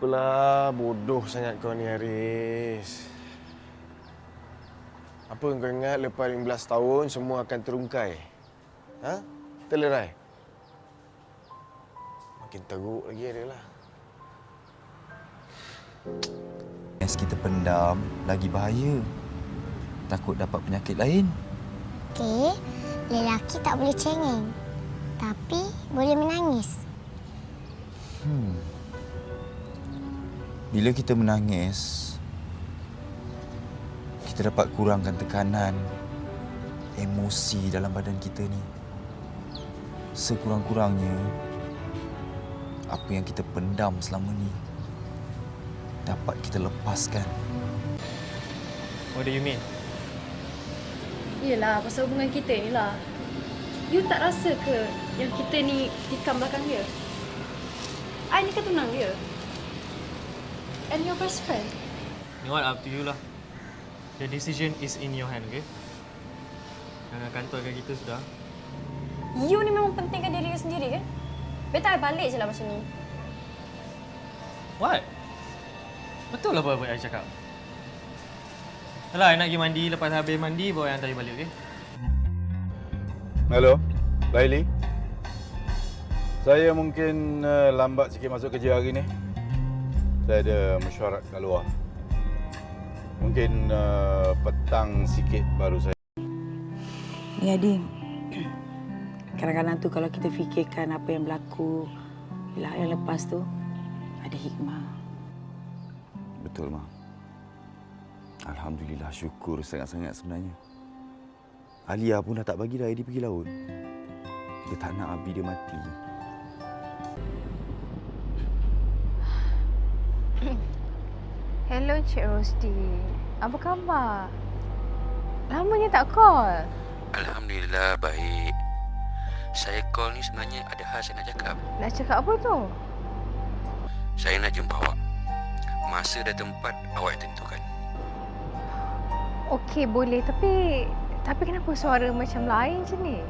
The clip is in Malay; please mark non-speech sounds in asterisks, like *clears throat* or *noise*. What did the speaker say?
Apalah, bodoh sangat kau ni, Haris. Apa kau ingat lepas 15 tahun semua akan terungkai? Ha? Terlerai? Makin teruk lagi adalah. Yang kita pendam lagi bahaya. Takut dapat penyakit lain. Okey, lelaki tak boleh cengeng. Tapi boleh menangis. Bila kita menangis, kita dapat kurangkan tekanan emosi dalam badan kita ni. Sekurang-kurangnya, apa yang kita pendam selama ni dapat kita lepaskan. What do you mean? Yelah, pasal hubungan kita ni lah. You tak rasa ke yang kita ni tikam belakang dia? I ni kan tunang dia. And your best friend. You know what, up to you lah. The decision is in your hand, okay? Jangan kantorkan kita sudah. You ni memang pentingkan diri you sendiri kan? Better I balik je lah macam ni. What? Betul lah apa-apa I cakap. Alah, I nak pergi mandi. Lepas habis mandi, bawa yang hantar you balik, okay? Hello, Laili. Saya mungkin uh, lambat sikit masuk kerja hari ni. Saya ada mesyuarat kat luar. Mungkin uh, petang sikit baru saya. Ni Adin. *clears throat* Kadang-kadang tu kalau kita fikirkan apa yang berlaku Yelah yang lepas tu Ada hikmah Betul, Ma. Alhamdulillah, syukur sangat-sangat sebenarnya. Alia pun dah tak bagi dah Eddie pergi laut. Dia tak nak Abi dia mati. Hello Cik Rosdi. Apa khabar? Lamanya tak call. Alhamdulillah baik. Saya call ni sebenarnya ada hal saya nak cakap. Nak cakap apa tu? Saya nak jumpa awak. Masa dan tempat awak yang tentukan. Okey boleh tapi tapi kenapa suara macam lain macam ni?